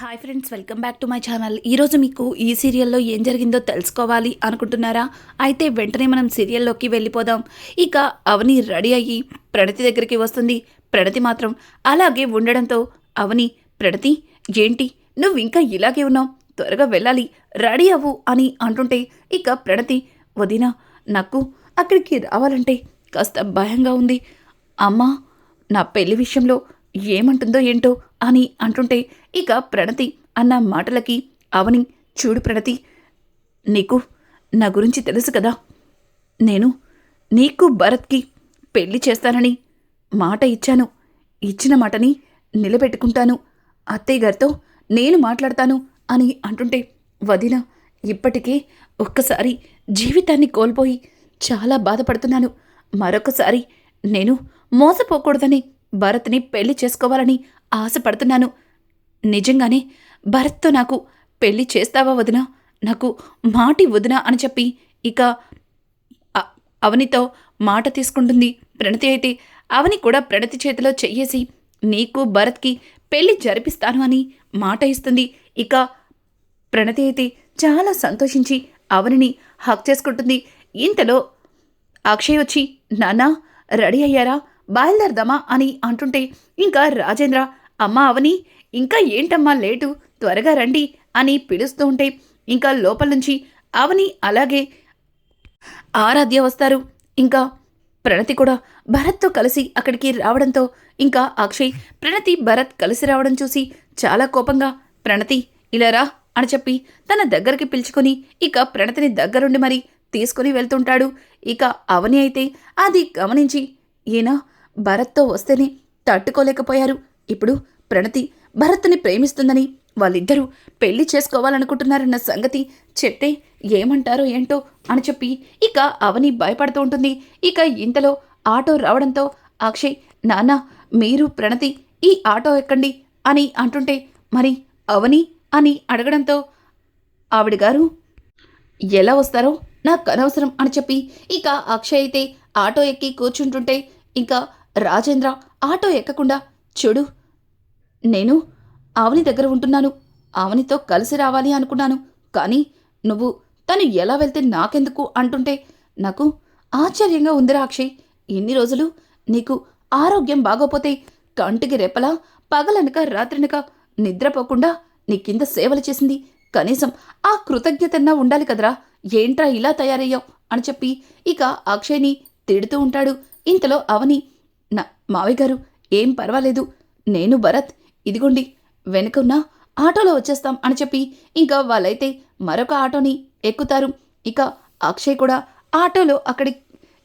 Hi friends welcome back to my channel. ఈరోజు మీకు ఈ సీరియల్లో ఏం జరిగిందో తెలుసుకోవాలి అనుకుంటున్నారా? అయితే వెంటనే మనం సీరియల్లోకి వెళ్ళిపోదాం. ఇక అవని రెడీ అయ్యి ప్రణతి దగ్గరికి వస్తుంది. ప్రణతి మాత్రం అలాగే ఉండడంతో అవని ప్రణతి ఏంటి? నువ్వు ఇంకా ఇలాగే ఉన్నావు? త్వరగా వెళ్ళాలి. రెడీ అవ్వు అని అంటుంటే ఇక ప్రణతి వదిన నాకు అక్కడికి రావాలంటే కాస్త భయంగా ఉంది. అమ్మా నా పెళ్ళి విషయంలో ఏమంటుందో ఏంటో అని అంటుంటే ఇక ప్రణతి అన్న మాటలకి అవని చూడు ప్రణతి నీకు నా గురించి తెలుసు కదా. నేను నీకు భరత్కి పెళ్ళి చేస్తానని మాట ఇచ్చాను. ఇచ్చిన మాటని నిలబెట్టుకుంటాను. అత్తయ్య గారితో నేను మాట్లాడతాను అని అంటుంటే వదిన ఇప్పటికే ఒక్కసారి జీవితాన్ని కోల్పోయి చాలా బాధపడుతున్నాను. మరొకసారి నేను మోసపోకూడదని భరత్ని పెళ్ళి చేసుకోవాలని ఆశపడుతున్నాను. నిజంగానే భరత్తో నాకు పెళ్ళి చేస్తావా వదినా? నాకు మాటి వదినా అని చెప్పి ఇక అవనితో మాట తీసుకుంటుంది ప్రణతి అయితే అవని కూడా ప్రణతి చేతిలో చెయ్యేసి నీకు భరత్కి పెళ్ళి జరిపిస్తాను అని మాట ఇస్తుంది. ఇక ప్రణతి అయితే చాలా సంతోషించి అవనిని హక్ చేసుకుంటుంది. ఇంతలో అక్షయ్ వచ్చి నానా రెడీ అయ్యారా? బయలుదేరదామా? అని అంటుంటే ఇంకా రాజేంద్ర అమ్మ అవని ఇంకా ఏంటమ్మా లేటు? త్వరగా రండి అని పిలుస్తూ ఉంటే ఇంకా లోపల నుంచి అవని అలాగే ఆరాధ్య వస్తారు. ఇంకా ప్రణతి కూడా భరత్తో కలిసి అక్కడికి రావడంతో ఇంకా అక్షయ్ ప్రణతి భరత్ కలిసి రావడం చూసి చాలా కోపంగా ప్రణతి ఇలా రా అని చెప్పి తన దగ్గరికి పిలుచుకొని ఇక ప్రణతిని దగ్గరుండి మరి తీసుకుని వెళ్తుంటాడు. ఇక అవని అయితే అది గమనించి ఈయన భరత్తో వస్తేనే తట్టుకోలేకపోయారు. ఇప్పుడు ప్రణతి భరత్ని ప్రేమిస్తుందని వాళ్ళిద్దరూ పెళ్ళి చేసుకోవాలనుకుంటున్నారన్న సంగతి చెప్తే ఏమంటారో ఏంటో అని చెప్పి ఇక అవని భయపడుతూ ఉంటుంది. ఇక ఇంతలో ఆటో రావడంతో అక్షయ్ నాన్న మీరు ప్రణతి ఈ ఆటో ఎక్కండి అని అంటుంటే మరి అవని? అని అడగడంతో ఆవిడ గారు ఎలా వస్తారో నాకు అనవసరం అని చెప్పి ఇక అక్షయ్ అయితే ఆటో ఎక్కి కూర్చుంటుంటే ఇంకా రాజేంద్ర ఆటో ఎక్కకుండా చూడు నేను ఆవని దగ్గర ఉంటున్నాను. ఆవనితో కలిసి రావాలి అనుకున్నాను. కానీ నువ్వు తను ఎలా వెళ్తే నాకెందుకు అంటుంటే నాకు ఆశ్చర్యంగా ఉందిరా అక్షయ్ ఇన్ని రోజులు నీకు ఆరోగ్యం బాగోపోతే కంటికి రెప్పలా పగలనక రాత్రినక నిద్రపోకుండా నీ కింద సేవలు చేసింది. కనీసం ఆ కృతజ్ఞతన్నా ఉండాలి కదరా. ఏంట్రా ఇలా తయారయ్యావు అని చెప్పి ఇక అక్షయ్ని తిడుతూ ఉంటాడు. ఇంతలో అవని నా మావయ్య గారు ఏం పర్వాలేదు. నేను భరత్ ఇదిగోండి వెనుకున్న ఆటోలో వచ్చేస్తాం అని చెప్పి ఇంకా వాళ్ళైతే మరొక ఆటోని ఎక్కుతారు. ఇక అక్షయ్ కూడా ఆటోలో అక్కడి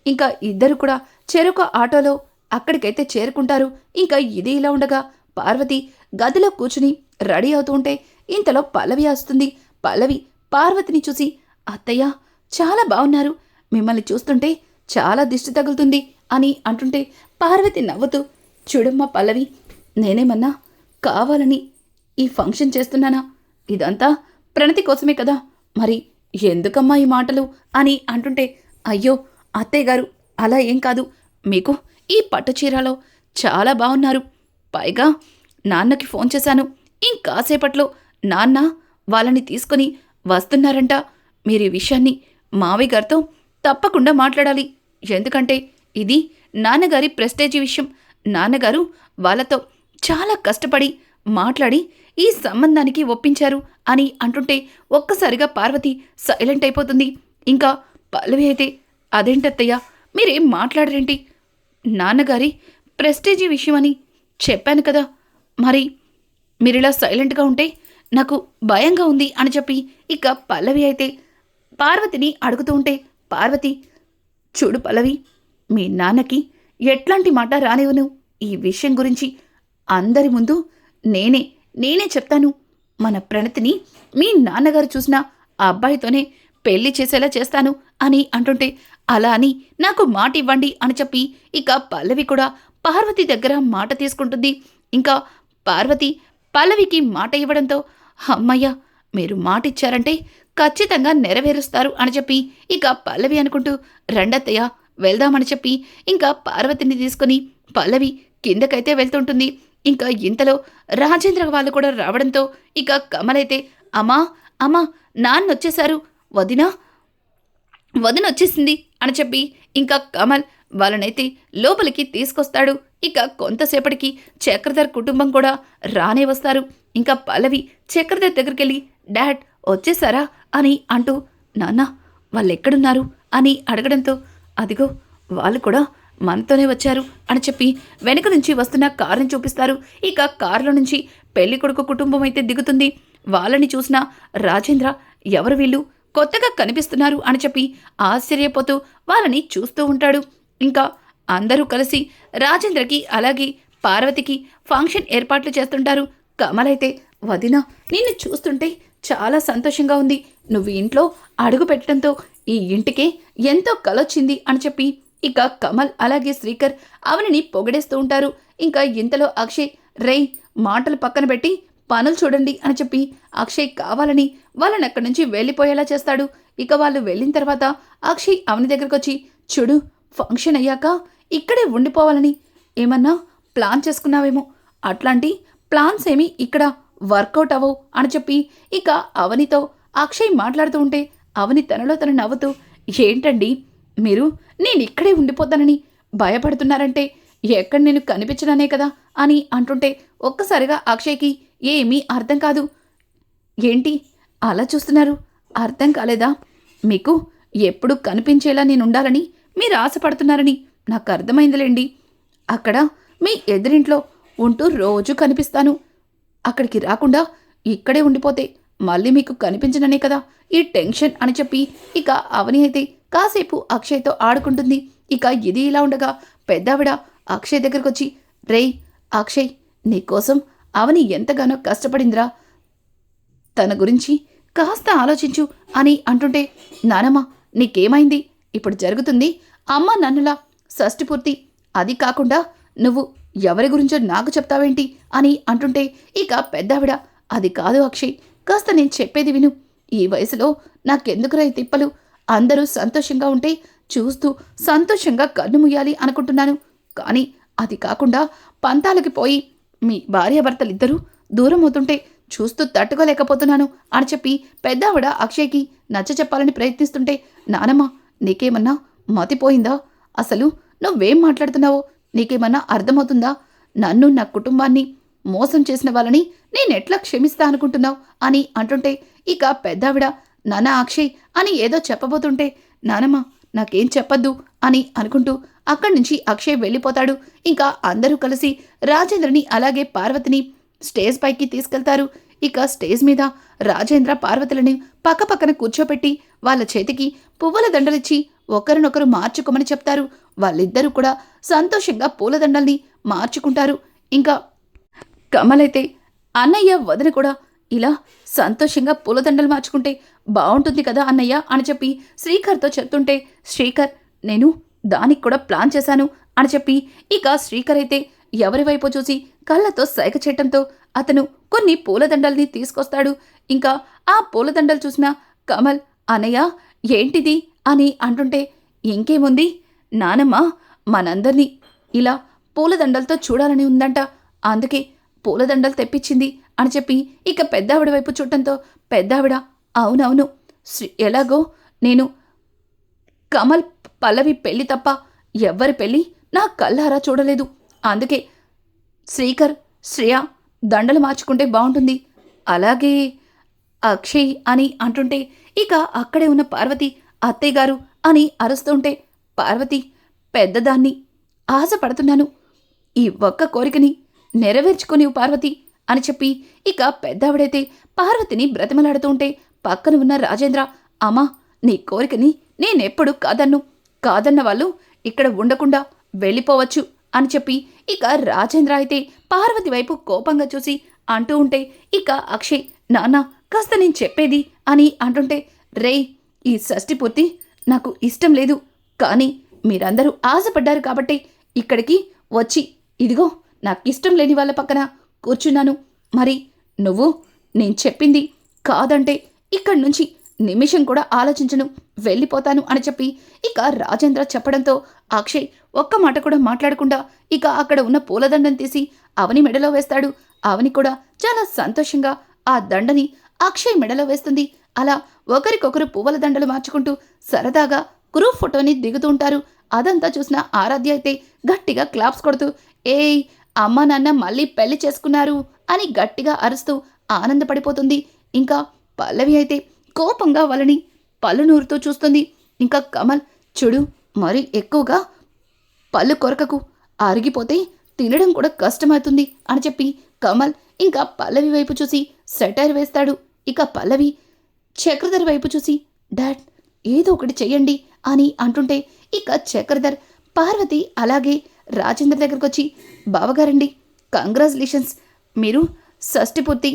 ఇంకా ఇద్దరు కూడా చెరొక ఆటోలో అక్కడికైతే చేరుకుంటారు. ఇంకా ఇది ఇలా ఉండగా పార్వతి గదిలో కూర్చుని రెడీ అవుతూ ఉంటే ఇంతలో పల్లవి వస్తుంది. పల్లవి పార్వతిని చూసి అత్తయ్య చాలా బాగున్నారు మిమ్మల్ని చూస్తుంటే చాలా దిష్టి తగులుతుంది అని అంటుంటే పార్వతి నవ్వుతూ చూడమ్మా పల్లవి నేనేమన్నా కావాలని ఈ ఫంక్షన్ చేస్తున్నానా? ఇదంతా ప్రణతి కోసమే కదా. మరి ఎందుకమ్మా ఈ మాటలు? అని అంటుంటే అయ్యో అత్తయ్య గారు అలా ఏం కాదు. మీకు ఈ పట్టు చీరలో చాలా బాగున్నారు. పైగా నాన్నకి ఫోన్ చేశాను. ఇంకాసేపట్లో నాన్న వాళ్ళని తీసుకొని వస్తున్నారంట. మీరు ఈ విషయాన్ని మావయ్య గారితో తప్పకుండా మాట్లాడాలి. ఎందుకంటే ఇది నాన్నగారి ప్రెస్టేజీ విషయం. నాన్నగారు వాళ్ళతో చాలా కష్టపడి మాట్లాడి ఈ సంబంధానికి ఒప్పించారు అని అంటుంటే ఒక్కసారిగా పార్వతి సైలెంట్ అయిపోతుంది. ఇంకా పల్లవి అయితే అదేంటత్తయ్య మీరేం మాట్లాడరేంటి? నాన్నగారి ప్రెస్టేజీ విషయం అని చెప్పాను కదా మరి మీరిలా సైలెంట్గా ఉంటే నాకు భయంగా ఉంది అని చెప్పి ఇక పల్లవి అయితే పార్వతిని అడుగుతూ ఉంటే పార్వతి చూడు పల్లవి మీ నాన్నకి ఎట్లాంటి మాట రానివ్వను. ఈ విషయం గురించి అందరి ముందు నేనే నేనే చెప్తాను. మన ప్రణతిని మీ నాన్నగారు చూసిన ఆ అబ్బాయితోనే పెళ్ళి చేసేలా చేస్తాను అని అంటుంటే అలా అని నాకు మాట ఇవ్వండి అని చెప్పి ఇక పల్లవి కూడా పార్వతి దగ్గర మాట తీసుకుంటుంది. ఇంకా పార్వతి పల్లవికి మాట ఇవ్వడంతో అమ్మయ్య మీరు మాట ఇచ్చారంటే ఖచ్చితంగా నెరవేరుస్తారు అని చెప్పి ఇక పల్లవి అనుకుంటూ రెండత్తయ్య వెళ్దామని చెప్పి ఇంకా పార్వతిని తీసుకుని పల్లవి కిందకైతే వెళ్తుంటుంది. ఇంకా ఇంతలో రాజేంద్ర వాళ్ళు కూడా రావడంతో ఇక కమలైతే అమ్మా అమ్మా నాన్నొచ్చేశారు. వదినా వదిన వచ్చేసింది అని చెప్పి ఇంకా కమల్ వాళ్ళనైతే లోపలికి తీసుకొస్తాడు. ఇక కొంతసేపటికి చక్రధర్ కుటుంబం కూడా రానే వస్తారు. ఇంకా పల్లవి చక్రధర్ దగ్గరికి వెళ్ళి డాడ్ వచ్చేసారా అని అంటూ నాన్న వాళ్ళు ఎక్కడున్నారు అని అడగడంతో అదిగో వాళ్ళు కూడా మనతోనే వచ్చారు అని చెప్పి వెనుక నుంచి వస్తున్న కారుని చూపిస్తారు. ఇక కారులో నుంచి పెళ్ళి కొడుకు కుటుంబం అయితే దిగుతుంది. వాళ్ళని చూసిన రాజేంద్ర ఎవరు వీళ్ళు? కొత్తగా కనిపిస్తున్నారు అని చెప్పి ఆశ్చర్యపోతూ వాళ్ళని చూస్తూ ఉంటాడు. ఇంకా అందరూ కలిసి రాజేంద్రకి అలాగే పార్వతికి ఫంక్షన్ ఏర్పాట్లు చేస్తుంటారు. కమలైతే వదిన నిన్ను చూస్తుంటే చాలా సంతోషంగా ఉంది. నువ్వు ఇంట్లో అడుగు పెట్టడంతో ఈ ఇంటికే ఎంతో కలొచ్చింది అని చెప్పి ఇక కమల్ అలాగే శ్రీకర్ అవనిని పొగడేస్తూ ఉంటారు. ఇంకా ఇంతలో అక్షయ్ రేయ్ మాటలు పక్కన పెట్టి పనులు చూడండి అని చెప్పి అక్షయ్ కావాలని వాళ్ళని అక్కడి నుంచి వెళ్ళిపోయేలా చేస్తాడు. ఇక వాళ్ళు వెళ్ళిన తర్వాత అక్షయ్ అవని దగ్గరకు వచ్చి చూడు ఫంక్షన్ అయ్యాక ఇక్కడే ఉండిపోవాలని. ఏమన్నా ప్లాన్ చేసుకున్నావేమో. అట్లాంటి ప్లాన్స్ ఏమీ ఇక్కడ వర్కౌట్ అవ్వవు అని చెప్పి ఇక అవనితో అక్షయ్ మాట్లాడుతూ ఉంటే అవని తనలో తను నవ్వుతూ ఏంటండి మీరు నేను ఇక్కడే ఉండిపోతానని భయపడుతున్నారంటే ఎక్కడ నేను కనిపించడానే కదా అని అంటుంటే ఒక్కసారిగా అక్షయ్కి ఏమీ అర్థం కాదు. ఏంటి అలా చూస్తున్నారు? అర్థం కాలేదా? మీకు ఎప్పుడు కనిపించేలా నేను ఉండాలని మీరు ఆశపడుతున్నారని నాకు అర్థమైందిలేండి. అక్కడ మీ ఎదురింట్లో ఉంటూ రోజు కనిపిస్తాను. అక్కడికి రాకుండా ఇక్కడే ఉండిపోతే మళ్ళీ మీకు కనిపించననే కదా ఈ టెన్షన్ అని చెప్పి ఇక అవని అయితే కాసేపు అక్షయ్తో ఆడుకుంటుంది. ఇక ఇది ఇలా ఉండగా పెద్దావిడ అక్షయ్ దగ్గరకు వచ్చి రేయ్ అక్షయ్ నీకోసం అవని ఎంతగానో కష్టపడిందిరా. తన గురించి కాస్త ఆలోచించు అని అంటుంటే నానమ్మ నీకేమైంది? ఇప్పుడు జరుగుతుంది. అమ్మ నన్నులా షష్టి పూర్తి అది కాకుండా నువ్వు ఎవరి గురించో నాకు చెప్తావేంటి? అని అంటుంటే ఇక పెద్దావిడ అది కాదు అక్షయ్ కాస్త నేను చెప్పేది విను. ఈ వయసులో నాకెందుకురా ఈ తిప్పలు? అందరూ సంతోషంగా ఉంటే చూస్తూ సంతోషంగా కన్ను ముయ్యాలి అనుకుంటున్నాను. కానీ అది కాకుండా పంతాలకి పోయి మీ భార్యాభర్తలిద్దరూ దూరం అవుతుంటే చూస్తూ తట్టుకోలేకపోతున్నాను అని చెప్పి పెద్దావిడ అక్షయ్కి నచ్చ చెప్పాలని ప్రయత్నిస్తుంటే నానమ్మ నీకేమన్నా మతిపోయిందా అసలు నువ్వేం మాట్లాడుతున్నావో? నీకేమన్నా అర్థమవుతుందా? నన్ను నా కుటుంబాన్ని మోసం చేసిన వాళ్ళని నేనెట్లా క్షమిస్తా అనుకుంటున్నావు? అని అంటుంటే ఇక పెద్దావిడ నాన్న అక్షయ్ అని ఏదో చెప్పబోతుంటే నానమ్మ నాకేం చెప్పొద్దు అని అనుకుంటూ అక్కడి నుంచి అక్షయ్ వెళ్ళిపోతాడు. ఇంకా అందరూ కలిసి రాజేంద్రని అలాగే పార్వతిని స్టేజ్ పైకి తీసుకెళ్తారు. ఇక స్టేజ్ మీద రాజేంద్ర పార్వతులని పక్కపక్కన కూర్చోపెట్టి వాళ్ళ చేతికి పువ్వుల దండలిచ్చి ఒకరినొకరు మార్చుకోమని చెప్తారు. వాళ్ళిద్దరూ కూడా సంతోషంగా పూలదండల్ని మార్చుకుంటారు. ఇంకా కమలైతే అన్నయ్య వదిన కూడా ఇలా సంతోషంగా పూలదండలు మార్చుకుంటే బాగుంటుంది కదా అన్నయ్య అని చెప్పి శ్రీకర్తో చెప్తుంటే శ్రీకర్ నేను దానికి కూడా ప్లాన్ చేశాను అని చెప్పి ఇక శ్రీకర్ అయితే ఎవరి వైపు చూసి కళ్ళతో సైగ చేయటంతో అతను కొన్ని పూలదండల్ని తీసుకొస్తాడు. ఇంకా ఆ పూలదండలు చూసిన కమల్ అన్నయ్య ఏంటిది? అని అంటుంటే ఇంకేముంది? నానమ్మ మనందరినీ ఇలా పూలదండలతో చూడాలని ఉందంట. అందుకే పూలదండలు తెప్పించింది అని చెప్పి ఇక పెద్దావిడ వైపు చూడటంతో పెద్దావిడ అవునవును. శ్రీ ఎలాగో? నేను కమల్ పల్లవి పెళ్ళి తప్ప ఎవ్వరి పెళ్ళి నా కళ్ళారా చూడలేదు. అందుకే శ్రీకర్ శ్రేయ దండలు మార్చుకుంటే బాగుంటుంది. అలాగే అక్షయ్ అని అంటుంటే ఇక అక్కడే ఉన్న పార్వతి అత్తయ్య గారు అని అరుస్తుంటే పార్వతి పెద్దదాన్ని ఆశపడుతున్నాను. ఈ ఒక్క కోరికని నెరవేర్చుకుని పార్వతి అని చెప్పి ఇక పెద్దావిడైతే పార్వతిని బ్రతిమలాడుతూ ఉంటే పక్కన ఉన్న రాజేంద్ర అమ్మా నీ కోరికని నేనెప్పుడు కాదన్ను. కాదన్న వాళ్ళు ఇక్కడ ఉండకుండా వెళ్ళిపోవచ్చు అని చెప్పి ఇక రాజేంద్ర అయితే పార్వతి వైపు కోపంగా చూసి అంటూ ఉంటే ఇక అక్షయ్ నాన్న కాస్త నేను చెప్పేది అని అంటుంటే రేయ్ ఈ షష్టి పూర్తి నాకు ఇష్టం లేదు. కానీ మీరందరూ ఆశపడ్డారు కాబట్టి ఇక్కడికి వచ్చి ఇదిగో నాకు ఇష్టం లేని వాళ్ళ పక్కన కూర్చున్నాను. మరి నువ్వు నేను చెప్పింది కాదంటే ఇక్కడి నుంచి నిమిషం కూడా ఆలోచించను వెళ్ళిపోతాను అని చెప్పి ఇక రాజేంద్ర చెప్పడంతో అక్షయ్ ఒక్క మాట కూడా మాట్లాడకుండా ఇక అక్కడ ఉన్న పూలదండం తీసి అవని మెడలో వేస్తాడు. అవని కూడా చాలా సంతోషంగా ఆ దండని అక్షయ్ మెడలో వేస్తుంది. అలా ఒకరికొకరు పువ్వుల దండలు మార్చుకుంటూ సరదాగా గ్రూప్ ఫోటోని దిగుతూ ఉంటారు. అదంతా చూసిన ఆరాధ్య అయితే గట్టిగా క్లాప్స్ కొడుతూ ఏయ్ అమ్మ నాన్న మళ్ళీ పెళ్ళి చేసుకున్నారు అని గట్టిగా అరుస్తూ ఆనందపడిపోతుంది. ఇంకా పల్లవి అయితే కోపంగా వాళ్ళని పళ్ళు నూరుతూ చూస్తుంది. ఇంకా కమల్ చూడు మరి ఎక్కువగా పళ్ళు కొరకకు అరిగిపోతే తినడం కూడా కష్టమవుతుంది అని చెప్పి కమల్ ఇంకా పల్లవి వైపు చూసి సెటైర్ వేస్తాడు. ఇక పల్లవి చక్రధర్ వైపు చూసి డాడ్ ఏదో ఒకటి చెయ్యండి అని అంటుంటే ఇక చక్రధర్ పార్వతి అలాగే రాజేంద్ర దగ్గరకు వచ్చి బావగారండి కంగ్రాచులేషన్స్ మీరు షష్టి పూర్తి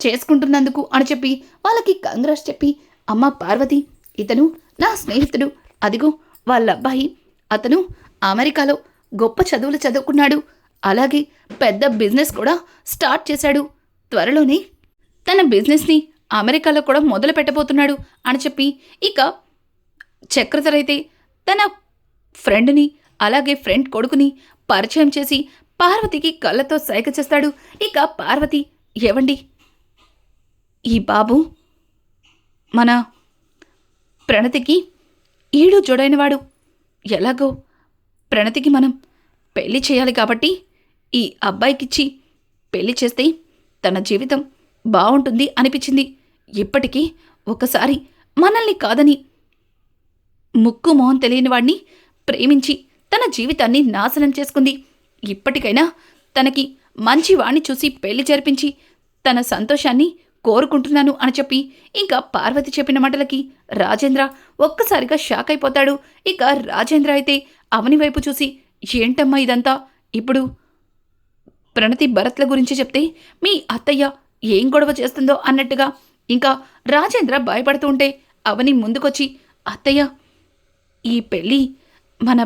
చేసుకుంటున్నందుకు అని చెప్పి వాళ్ళకి కంగ్రాస్ చెప్పి అమ్మ పార్వతి ఇతను నా స్నేహితుడు. అదిగో వాళ్ళ అబ్బాయి. అతను అమెరికాలో గొప్ప చదువులు చదువుకున్నాడు. అలాగే పెద్ద బిజినెస్ కూడా స్టార్ట్ చేశాడు. త్వరలోనే తన బిజినెస్ని అమెరికాలో కూడా మొదలు పెట్టబోతున్నాడు అని చెప్పి ఇక చక్రధర్ అయితే తన ఫ్రెండ్ని అలాగే ఫ్రెండ్ కొడుకుని పరిచయం చేసి పార్వతికి కళ్ళతో సైగ చేస్తాడు. ఇక పార్వతి ఏవండి? ఈ బాబు మన ప్రణతికి ఈడు జోడైనవాడు. ఎలాగో ప్రణతికి మనం పెళ్ళి చేయాలి కాబట్టి ఈ అబ్బాయికిచ్చి పెళ్ళి చేస్తే తన జీవితం బాగుంటుంది అనిపించింది. ఇప్పటికీ ఒకసారి మనల్ని కాదని ముక్కు మొహం తెలియని వాడిని ప్రేమించి తన జీవితాన్ని నాశనం చేసుకుంది. ఇప్పటికైనా తనకి మంచి వాణ్ణి చూసి పెళ్ళి జరిపించి తన సంతోషాన్ని కోరుకుంటున్నాను అని చెప్పి ఇంకా పార్వతి చెప్పిన మాటలకి రాజేంద్ర ఒక్కసారిగా షాక్ అయిపోతాడు. ఇక రాజేంద్ర అయితే అవని వైపు చూసి ఏంటమ్మా ఇదంతా? ఇప్పుడు ప్రణతి భరత్ల గురించి చెప్తే మీ అత్తయ్య ఏం గొడవ చేస్తుందో? అన్నట్టుగా ఇంకా రాజేంద్ర భయపడుతూ ఉంటే అవని ముందుకొచ్చి అత్తయ్య ఈ పెళ్ళి మన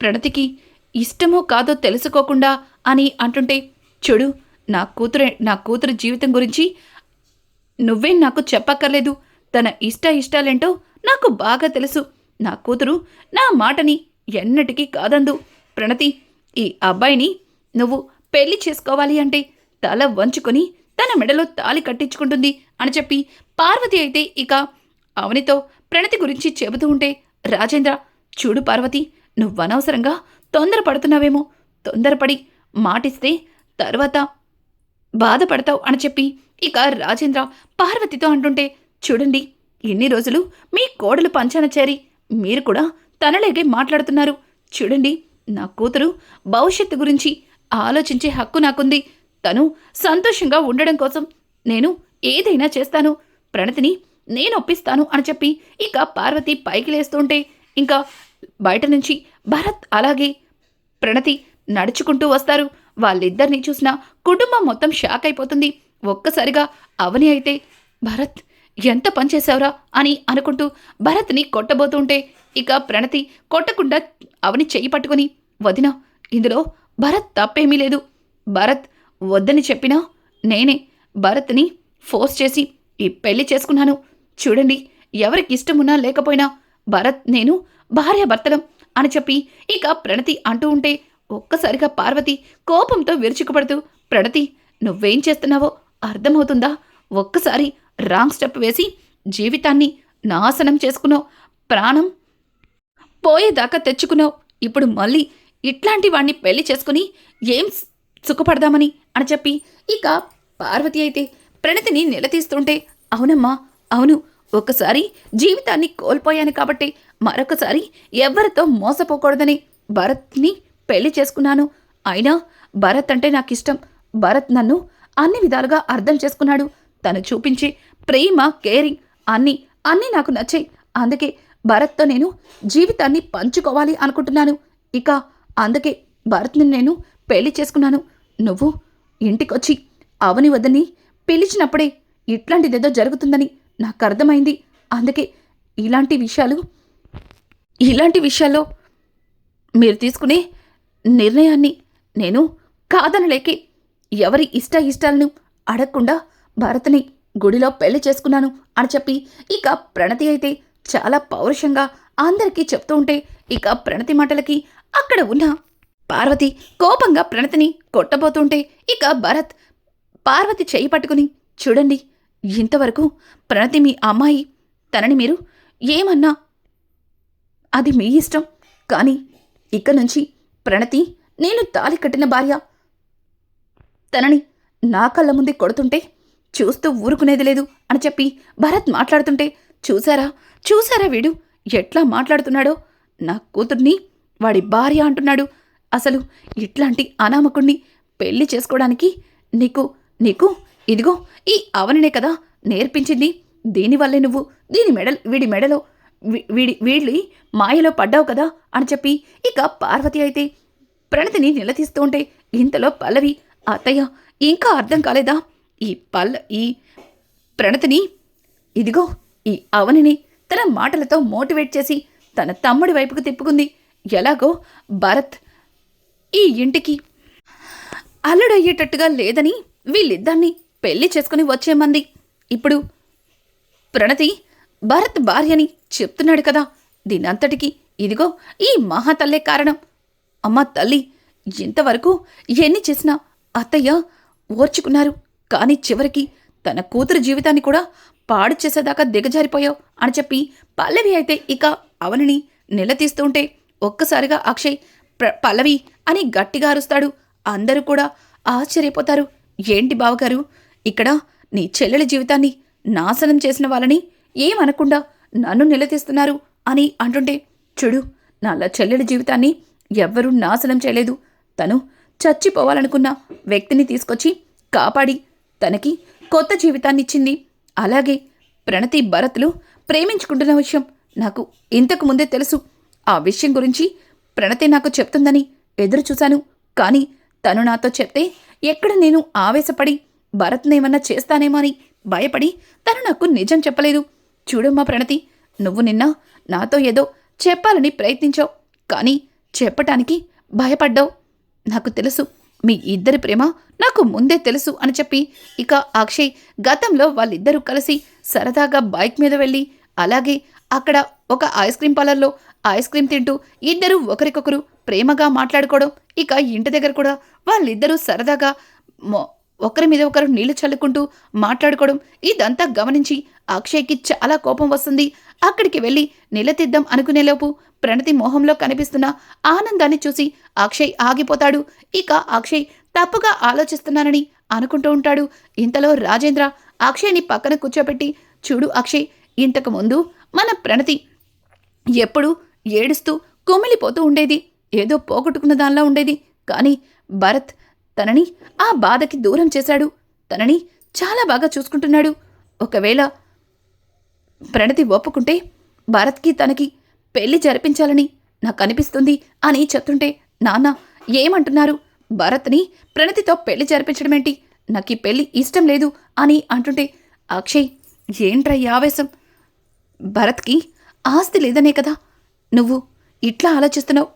ప్రణతికి ఇష్టమో కాదో తెలుసుకోకుండా అని అంటుంటే చూడు నా కూతురే నా కూతురు జీవితం గురించి నువ్వేం నాకు చెప్పక్కర్లేదు. తన ఇష్ట ఇష్టాలేంటో నాకు బాగా తెలుసు. నా కూతురు నా మాటని ఎన్నటికీ కాదందు. ప్రణతి ఈ అబ్బాయిని నువ్వు పెళ్ళి చేసుకోవాలి అంటే తల వంచుకొని తన మెడలో తాలి కట్టించుకుంటుంది అని చెప్పి పార్వతి అయితే ఇక అవనితో ప్రణతి గురించి చెబుతూ ఉంటే రాజేంద్ర చూడు పార్వతి నువ్వనవసరంగా తొందరపడుతున్నావేమో. తొందరపడి మాటిస్తే తర్వాత బాధపడతావు అని చెప్పి ఇక రాజేంద్ర పార్వతితో అంటుంటే చూడండి ఎన్ని రోజులు మీ కోడలు పంచాన చేరి మీరు కూడా తనలేగే మాట్లాడుతున్నారు. చూడండి నా కూతురు భవిష్యత్తు గురించి ఆలోచించే హక్కు నాకుంది. తను సంతోషంగా ఉండడం కోసం నేను ఏదైనా చేస్తాను. ప్రణతిని నేను ఒప్పిస్తాను అని చెప్పి ఇక పార్వతి పైకి లేస్తుంటే ఇంకా బయట నుంచి భరత్ అలాగే ప్రణతి నడుచుకుంటూ వస్తారు. వాళ్ళిద్దరిని చూసిన కుటుంబం మొత్తం షాక్ అయిపోతుంది. ఒక్కసారిగా అవని అయితే భరత్ ఎంత పనిచేశావురా అని అనుకుంటూ భరత్ని కొట్టబోతుంటే ఇక ప్రణతి కొట్టకుండా అవని చెయ్యి పట్టుకుని వదిన ఇందులో భరత్ తప్పేమీ లేదు. భరత్ వద్దని చెప్పినా నేనే భరత్ని ఫోర్స్ చేసి ఈ పెళ్ళి చేసుకున్నాను. చూడండి ఎవరికి ఇష్టమున్నా లేకపోయినా భరత్ నేను భార్యాభర్తలం అని చెప్పి ఇక ప్రణతి అంటూ ఉంటే ఒక్కసారిగా పార్వతి కోపంతో విరుచుకుపడుతూ ప్రణతి నువ్వేం చేస్తున్నావో అర్థమవుతుందా? ఒక్కసారి రాంగ్ స్టెప్ వేసి జీవితాన్ని నాశనం చేసుకున్నావు. ప్రాణం పోయేదాకా తెచ్చుకున్నావు. ఇప్పుడు మళ్ళీ ఇట్లాంటి వాణ్ణి పెళ్ళి చేసుకుని ఏం సుఖపడదామని అని చెప్పి ఇక పార్వతి అయితే ప్రణతిని నిలదీస్తుంటే అవునమ్మా అవును ఒకసారి జీవితాన్ని కోల్పోయాను కాబట్టి మరొకసారి ఎవరితో మోసపోకూడదని భరత్ని పెళ్ళి చేసుకున్నాను. అయినా భరత్ అంటే నాకు ఇష్టం భరత్ నన్ను అన్ని విధాలుగా అర్థం చేసుకున్నాడు. తను చూపించి ప్రేమ కేరింగ్ అన్నీ అన్నీ నాకు నచ్చాయి. అందుకే భరత్తో నేను జీవితాన్ని పంచుకోవాలి అనుకుంటున్నాను. ఇక అందుకే భరత్ని నేను పెళ్ళి చేసుకున్నాను. నువ్వు ఇంటికొచ్చి అవని వద్దని పిలిచినప్పుడే ఇట్లాంటిదేదో జరుగుతుందని నాకు అర్థమైంది. అందుకే ఇలాంటి విషయాలు ఇలాంటి విషయాల్లో మీరు తీసుకునే నిర్ణయాన్ని నేను కాదనలేకే ఎవరి ఇష్ట ఇష్టాలను అడగకుండా భరత్ని గుడిలో పెళ్ళి చేసుకున్నాను అని చెప్పి ఇక ప్రణతి అయితే చాలా పౌరుషంగా అందరికీ చెప్తూ ఉంటే ఇక ప్రణతి మాటలకి అక్కడ ఉన్న పార్వతి కోపంగా ప్రణతిని కొట్టబోతుంటే ఇక భరత్ పార్వతి చేయి పట్టుకుని చూడండి ఇంతవరకు ప్రణతి మీ అమ్మాయి తనని మీరు ఏమన్నా అది మీ ఇష్టం. కానీ ఇక నుంచి ప్రణతి నేను తాలి కట్టిన భార్య తనని నా కళ్ళ ముందే కొడుతుంటే చూస్తూ ఊరుకునేది లేదు అని చెప్పి భరత్ మాట్లాడుతుంటే చూసారా చూసారా వీడు? ఎట్లా మాట్లాడుతున్నాడో? నా కూతుర్ని వాడి భార్య అంటున్నాడు. అసలు ఇట్లాంటి అనామకుణ్ణి పెళ్ళి చేసుకోవడానికి నీకు నీకు ఇదిగో ఈ అవననే కదా నేర్పించింది. దీనివల్లే నువ్వు దీని మెడ వీడి మెడలో వీ- వీడి వీడి మాయలో పడ్డావు కదా అని చెప్పి ఇక పార్వతి అయితే ప్రణతిని నిలదీస్తూ ఉంటే ఇంతలో పల్లవి అత్తయ్య ఇంకా అర్థం కాలేదా? ఈ పల్ల ఈ ప్రణతిని ఇదిగో ఈ అవనిని తన మాటలతో మోటివేట్ చేసి తన తమ్ముడి వైపుకు తిప్పుకుంది. ఎలాగో భరత్ ఈ ఇంటికి అల్లుడయ్యేటట్టుగా లేదని వీళ్ళిద్దరిని పెళ్ళి చేసుకుని వచ్చేమంది ఇప్పుడు ప్రణతి భరత్ భార్యని చెప్తున్నాడు కదా. దీనంతటికి ఇదిగో ఈ మహాతల్లే కారణం. అమ్మ తల్లి ఇంతవరకు ఎన్ని చేసినా అత్తయ్య ఓర్చుకున్నారు. కానీ చివరికి తన కూతురు జీవితాన్ని కూడా పాడు చేసేదాకా దిగజారిపోయావు అని చెప్పి పల్లవి అయితే ఇక అవనిని నిలదీస్తుంటే ఒక్కసారిగా అక్షయ్ ప్ర- పల్లవి అని గట్టిగా అరుస్తాడు. అందరూ కూడా ఆశ్చర్యపోతారు. ఏంటి బావగారు ఇక్కడ నీ చెల్లెల జీవితాన్ని నాశనం చేసిన వాళ్ళని ఏమనకుండా నన్ను నిలదీస్తున్నారు అని అంటుంటే చూడు నాల చెల్లెల జీవితాన్ని ఎవ్వరూ నాశనం చేయలేదు. తను చచ్చిపోవాలనుకున్న వ్యక్తిని తీసుకొచ్చి కాపాడి తనకి కొత్త జీవితాన్ని ఇచ్చింది అలాగే ప్రణతి భరత్లు ప్రేమించుకుంటున్న విషయం నాకు ఇంతకు ముందే తెలుసు. ఆ విషయం గురించి ప్రణతి నాకు చెప్తుందని ఎదురు చూశాను కానీ తను నాతో చెప్తే ఎక్కడ నేను ఆవేశపడి భరత్నేమన్నా చేస్తానేమో అని భయపడి తను నాకు నిజం చెప్పలేదు. చూడమ్మా ప్రణతి నువ్వు నిన్న నాతో ఏదో చెప్పాలని ప్రయత్నించావు. కానీ చెప్పటానికి భయపడ్డావు. నాకు తెలుసు. మీ ఇద్దరి ప్రేమ నాకు ముందే తెలుసు అని చెప్పి ఇక అక్షయ్ గతంలో వాళ్ళిద్దరూ కలిసి సరదాగా బైక్ మీద వెళ్ళి అలాగే అక్కడ ఒక ఐస్ క్రీమ్ పార్లర్లో ఐస్ క్రీమ్ తింటూ ఇద్దరు ఒకరికొకరు ప్రేమగా మాట్లాడుకోవడం ఇక ఇంటి దగ్గర కూడా వాళ్ళిద్దరూ సరదాగా ఒకరి మీద ఒకరు నీళ్ళు చల్లుకుంటూ మాట్లాడుకోవడం ఇదంతా గమనించి అక్షయ్కి చాలా కోపం వస్తుంది. అక్కడికి వెళ్ళి నిలతిద్దాం అనుకునేలోపు ప్రణతి మొహంలో కనిపిస్తున్న ఆనందాన్ని చూసి అక్షయ్ ఆగిపోతాడు. ఇక అక్షయ్ తప్పుగా ఆలోచిస్తున్నానని అనుకుంటూ ఉంటాడు. ఇంతలో రాజేంద్ర అక్షయ్ని పక్కన కూర్చోబెట్టి చూడు అక్షయ్ ఇంతకు ముందు మన ప్రణతి ఎప్పుడు ఏడుస్తూ కుమిలిపోతూ ఉండేది. ఏదో పోగొట్టుకున్న దానిలా ఉండేది. కానీ భరత్ తనని ఆ బాధకి దూరం చేశాడు. తనని చాలా బాగా చూసుకుంటున్నాడు. ఒకవేళ ప్రణతి ఒప్పుకుంటే భరత్కి తనకి పెళ్ళి జరిపించాలని నాకు అనిపిస్తుంది అని చెప్తుంటే నాన్న ఏమంటున్నారు? భరత్ని ప్రణతితో పెళ్ళి జరిపించడమేంటి? నాకు ఈ పెళ్ళి ఇష్టం లేదు అని అంటుంటే అక్షయ్ ఏంట్రా ఈ ఆవేశం? భరత్కి ఆస్తి లేదనే కదా? నువ్వు ఇట్లా ఆలోచిస్తున్నావు?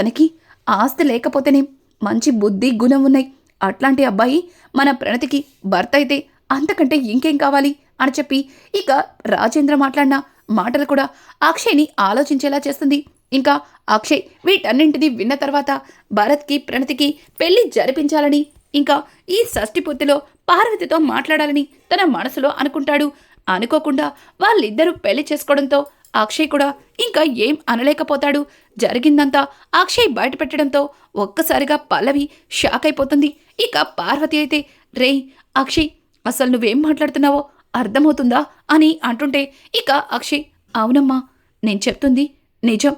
తనకి ఆస్తి లేకపోతేనేం? మంచి బుద్ధి గుణం ఉన్నాయి. అట్లాంటి అబ్బాయి మన ప్రణతికి భర్త అయితే అంతకంటే ఇంకేం కావాలి? అని చెప్పి ఇక రాజేంద్ర మాట్లాడిన మాటలు కూడా అక్షయ్ని ఆలోచించేలా చేస్తుంది. ఇంకా అక్షయ్ వీటన్నింటినీ విన్న తర్వాత భరత్కి ప్రణతికి పెళ్ళి జరిపించాలని ఇంకా ఈ షష్ఠి పూర్తిలో పార్వతితో మాట్లాడాలని తన మనసులో అనుకుంటాడు. అనుకోకుండా వాళ్ళిద్దరూ పెళ్ళి చేసుకోవడంతో అక్షయ్ కూడా ఇంకా ఏం అనలేకపోతాడు. జరిగిందంతా అక్షయ్ బయటపెట్టడంతో ఒక్కసారిగా పల్లవి షాక్ అయిపోతుంది. ఇక పార్వతి అయితే రేయ్ అక్షయ్ అసలు నువ్వేం మాట్లాడుతున్నావో అర్థమవుతుందా? అని అంటుంటే ఇక అక్షయ్ అవునమ్మా నేను చెప్తుంది నిజం.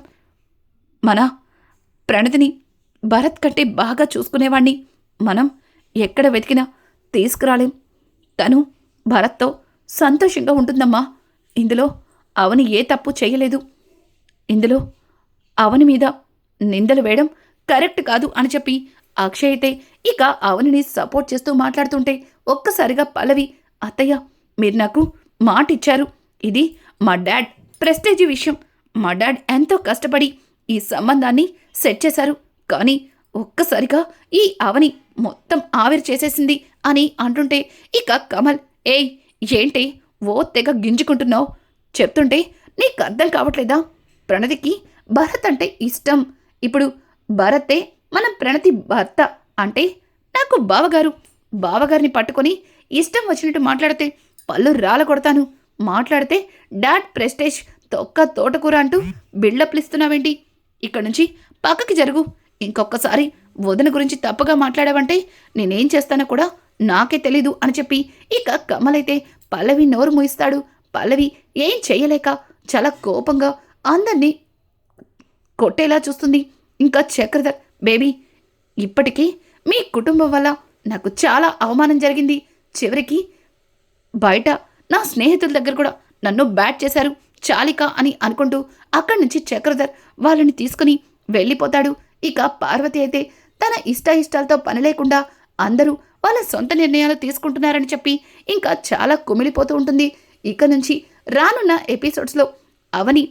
మన ప్రణతిని భరత్ కంటే బాగా చూసుకునేవాణ్ణి. మనం ఎక్కడ వెతికినా తీసుకురాలేం. తను భరత్తో సంతోషంగా ఉంటుందమ్మా. ఇందులో అవని ఏ తప్పు చేయలేదు. ఇందులో అవని మీద నిందలు వేయడం కరెక్ట్ కాదు అని చెప్పి అక్షయ్ అయితే ఇక అవనిని సపోర్ట్ చేస్తూ మాట్లాడుతుంటే ఒక్కసారిగా పల్లవి అత్తయ్య మీరు నాకు మాట ఇచ్చారు. ఇది మా డాడ్ ప్రెస్టేజీ విషయం. మా డాడ్ ఎంతో కష్టపడి ఈ సంబంధాన్ని సెట్ చేశారు. కానీ ఒక్కసారిగా ఈ అవని మొత్తం ఆవిరి చేసేసింది అని అంటుంటే ఇక కమల్ ఏయ్ ఏంటి? ఓ తెగ గింజుకుంటున్నావు. చెప్తుంటే నీకు అర్థం కావట్లేదా? ప్రణతికి భరత్ అంటే ఇష్టం. ఇప్పుడు భరతే మన ప్రణతి భర్త అంటే నాకు బావగారు. బావగారిని పట్టుకొని ఇష్టం వచ్చినట్టు మాట్లాడితే పళ్ళు రాల కొడతాను. మాట్లాడితే డాడ్ ప్రెస్టేజ్ తొక్క తోటకూర అంటూ బిల్డప్లు ఇస్తున్నావేంటి? ఇక్కడ నుంచి పక్కకి జరుగు. ఇంకొకసారి వదిన గురించి తప్పుగా మాట్లాడావంటే నేనేం చేస్తానో కూడా నాకే తెలీదు అని చెప్పి ఇక కమలైతే పల్లవి నోరు మూయిస్తాడు. పల్లవి ఏం చేయలేక చాలా కోపంగా అందరినీ కొట్టేలా చూస్తుంది. ఇంకా చక్రధర్ బేబీ ఇప్పటికీ మీ కుటుంబం వల్ల నాకు చాలా అవమానం జరిగింది. చివరికి బయట నా స్నేహితుల దగ్గర కూడా నన్ను బ్యాట్ చేశారు చాలిక అని అనుకుంటూ అక్కడి నుంచి చక్రధర్ వాళ్ళని తీసుకుని వెళ్ళిపోతాడు. ఇక పార్వతి అయితే తన ఇష్ట ఇష్టాలతో పని లేకుండా అందరూ వాళ్ళ సొంత నిర్ణయాలు తీసుకుంటున్నారని చెప్పి ఇంకా చాలా కుమిలిపోతూ ఉంటుంది. ఇక నుంచి రానున్న ఎపిసోడ్స్లో అవని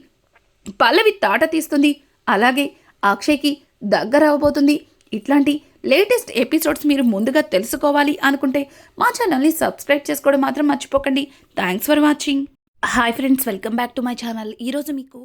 పల్లవి తాట తీస్తుంది. అలాగే అక్షయ్కి దగ్గర అవబోతుంది. ఇట్లాంటి లేటెస్ట్ ఎపిసోడ్స్ మీరు ముందుగా తెలుసుకోవాలి అనుకుంటే మా ఛానల్ని సబ్స్క్రైబ్ చేసుకోవడం మాత్రం మర్చిపోకండి. Thanks for watching hi friends welcome back to my channel ఈరోజు మీకు